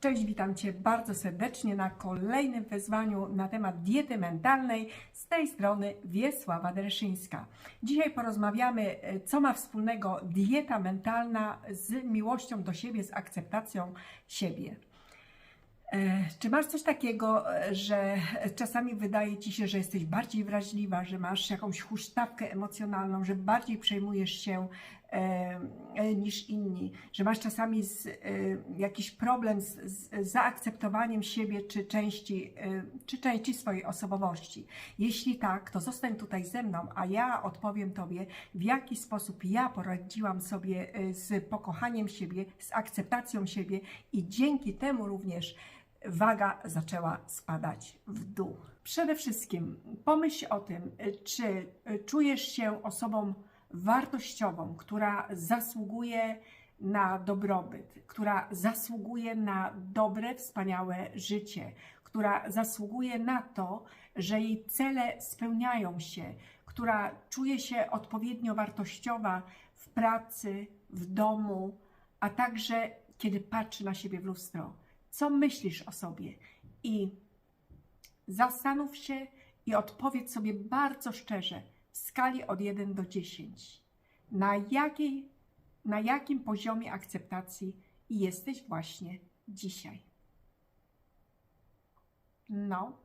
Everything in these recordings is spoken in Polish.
Cześć, witam Cię bardzo serdecznie na kolejnym wyzwaniu na temat diety mentalnej. Z tej strony Wiesława Dereszyńska. Dzisiaj porozmawiamy, e, co ma wspólnego dieta mentalna z miłością do siebie, z akceptacją siebie. E, Czy masz coś takiego, e, że czasami wydaje ci się, że jesteś bardziej wrażliwa, że masz jakąś huśtawkę emocjonalną, że bardziej przejmujesz się niż inni, że masz czasami z, e, jakiś problem z, z zaakceptowaniem siebie czy części, e, czy części swojej osobowości? Jeśli tak, to zostań tutaj ze mną, a ja odpowiem Tobie, w jaki sposób ja poradziłam sobie e, z pokochaniem siebie, z akceptacją siebie i dzięki temu również waga zaczęła spadać w dół. Przede wszystkim pomyśl o tym, czy czujesz się osobą wartościową, która zasługuje na dobrobyt, która zasługuje na dobre, wspaniałe życie, która zasługuje na to, że jej cele spełniają się, która czuje się odpowiednio wartościowa w pracy, w domu, a także kiedy patrzy na siebie w lustro. Co myślisz o sobie? I zastanów się i odpowiedz sobie bardzo szczerze skali od 1 do 10, na, jakiej, na jakim poziomie akceptacji jesteś właśnie dzisiaj. No,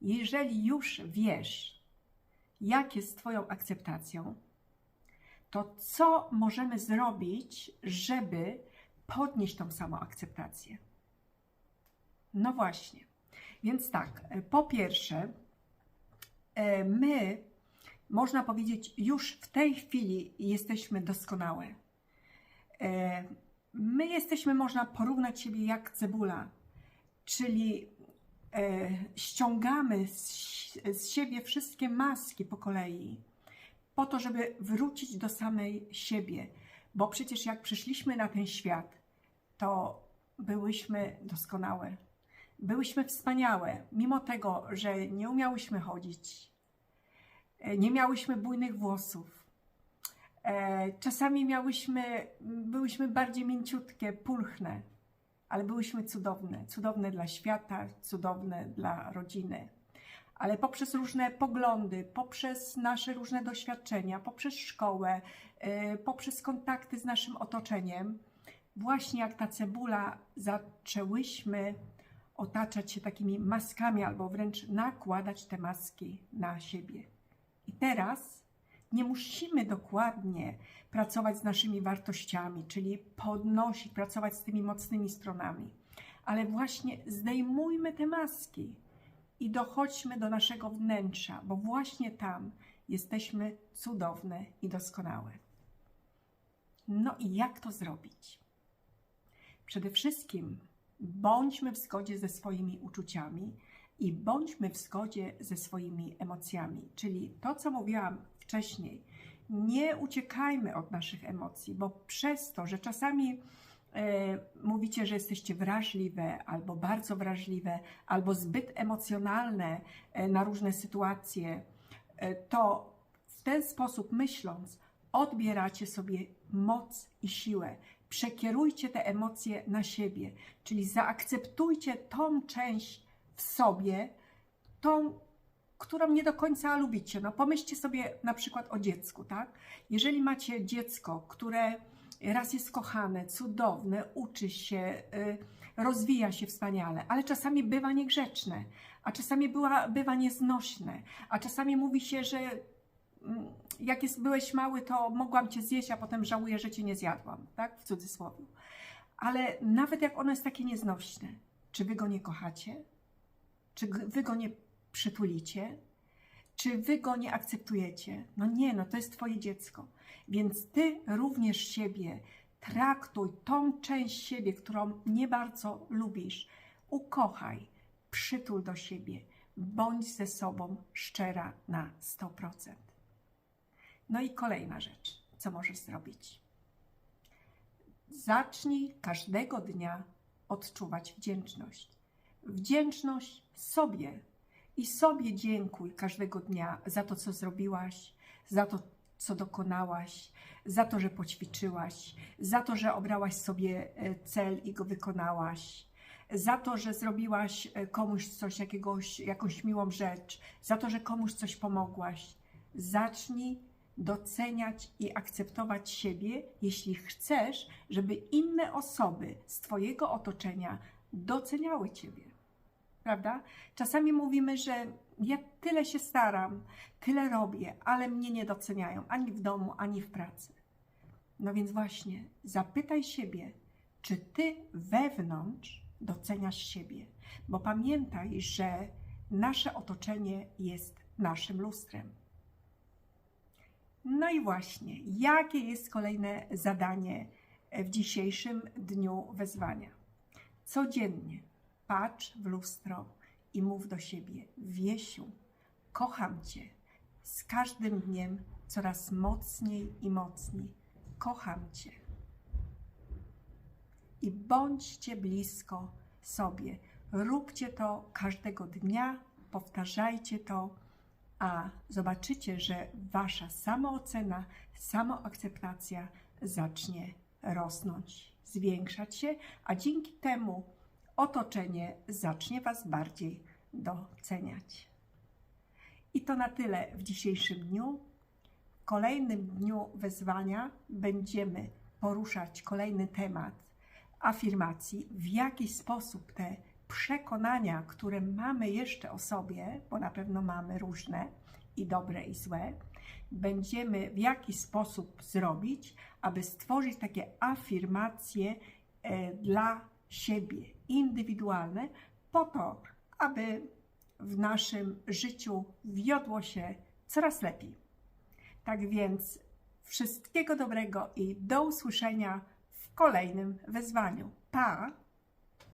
jeżeli już wiesz, jak jest Twoją akceptacją, to co możemy zrobić, żeby podnieść tą samoakceptację. No właśnie. Więc tak, po pierwsze, my, można powiedzieć, już w tej chwili jesteśmy doskonałe. E, My jesteśmy, można porównać siebie jak cebula, czyli ściągamy z, z siebie wszystkie maski po kolei, po to, żeby wrócić do samej siebie bo przecież jak przyszliśmy na ten świat, to byłyśmy doskonałe. Byłyśmy wspaniałe, mimo tego, że nie umiałyśmy chodzić, e, nie miałyśmy bujnych włosów. E, czasami miałyśmy, byłyśmy bardziej mięciutkie, pulchne, ale byłyśmy cudowne. Cudowne dla świata, cudowne dla rodziny ale poprzez różne poglądy, poprzez nasze różne doświadczenia, poprzez szkołę, y, poprzez kontakty z naszym otoczeniem, właśnie jak ta cebula zaczęłyśmy otaczać się takimi maskami albo wręcz nakładać te maski na siebie. I teraz nie musimy dokładnie pracować z naszymi wartościami, czyli podnosić, pracować z tymi mocnymi stronami, ale właśnie zdejmujmy te maski i dochodźmy do naszego wnętrza, bo właśnie tam jesteśmy cudowne i doskonałe. No i jak to zrobić? Przede wszystkim bądźmy w zgodzie ze swoimi uczuciami i bądźmy w zgodzie ze swoimi emocjami. Czyli to, co mówiłam wcześniej, nie uciekajmy od naszych emocji, bo przez to, że czasami E, mówicie, że jesteście wrażliwe, albo bardzo wrażliwe, albo zbyt emocjonalne e, na różne sytuacje, e, to w ten sposób myśląc, odbieracie sobie moc i siłę. Przekierujcie te emocje na siebie, czyli zaakceptujcie tą część w sobie, tą, którą nie do końca lubicie. No pomyślcie sobie na przykład o dziecku, tak? Jeżeli macie dziecko, które raz jest kochane, cudowne, uczy się, y, rozwija się wspaniale, ale czasami bywa niegrzeczne, a czasami była, bywa nieznośne, a czasami mówi się, że jak jest, byłeś mały, to mogłam cię zjeść, a potem żałuję, że cię nie zjadłam, tak? W cudzysłowie. Ale nawet jak ono jest takie nieznośne, czy wy go nie kochacie? Czy wy go nie przytulicie? Czy wy go nie akceptujecie? No nie, no to jest twoje dziecko. Więc ty również siebie traktuj tą część siebie, którą nie bardzo lubisz. Ukochaj, przytul do siebie, bądź ze sobą szczera na 100%. No i kolejna rzecz, co możesz zrobić. Zacznij każdego dnia odczuwać wdzięczność. Wdzięczność sobie i sobie dziękuj każdego dnia za to, co zrobiłaś, za to, co dokonałaś, za to, że poćwiczyłaś, za to, że obrałaś sobie e, cel i go wykonałaś, za to, że zrobiłaś e, komuś coś, jakiegoś, jakąś miłą rzecz, za to, że komuś coś pomogłaś. Zacznij doceniać i akceptować siebie, jeśli chcesz, żeby inne osoby z Twojego otoczenia doceniały Ciebie. Prawda? Czasami mówimy, że ja tyle się staram, tyle robię, ale mnie nie doceniają ani w domu, ani w pracy. No więc właśnie, zapytaj siebie, czy Ty wewnątrz doceniasz siebie, bo pamiętaj, że nasze otoczenie jest naszym lustrem. No i właśnie, jakie jest kolejne zadanie w dzisiejszym dniu wezwania? Codziennie patrz w lustro i mów do siebie: Wiesiu, kocham Cię. Z każdym dniem coraz mocniej i mocniej. Kocham Cię. I bądźcie blisko sobie. Róbcie to każdego dnia, powtarzajcie to, a zobaczycie, że Wasza samoocena, samoakceptacja zacznie rosnąć, zwiększać się, a dzięki temu otoczenie zacznie Was bardziej doceniać. I to na tyle w dzisiejszym dniu. W kolejnym dniu wezwania będziemy poruszać kolejny temat afirmacji, w jaki sposób te przekonania, które mamy jeszcze o sobie, bo na pewno mamy różne i dobre i złe, będziemy w jaki sposób zrobić, aby stworzyć takie afirmacje e, dla siebie, indywidualne, po to, aby w naszym życiu wiodło się coraz lepiej. Tak więc wszystkiego dobrego i do usłyszenia w kolejnym wezwaniu. Pa!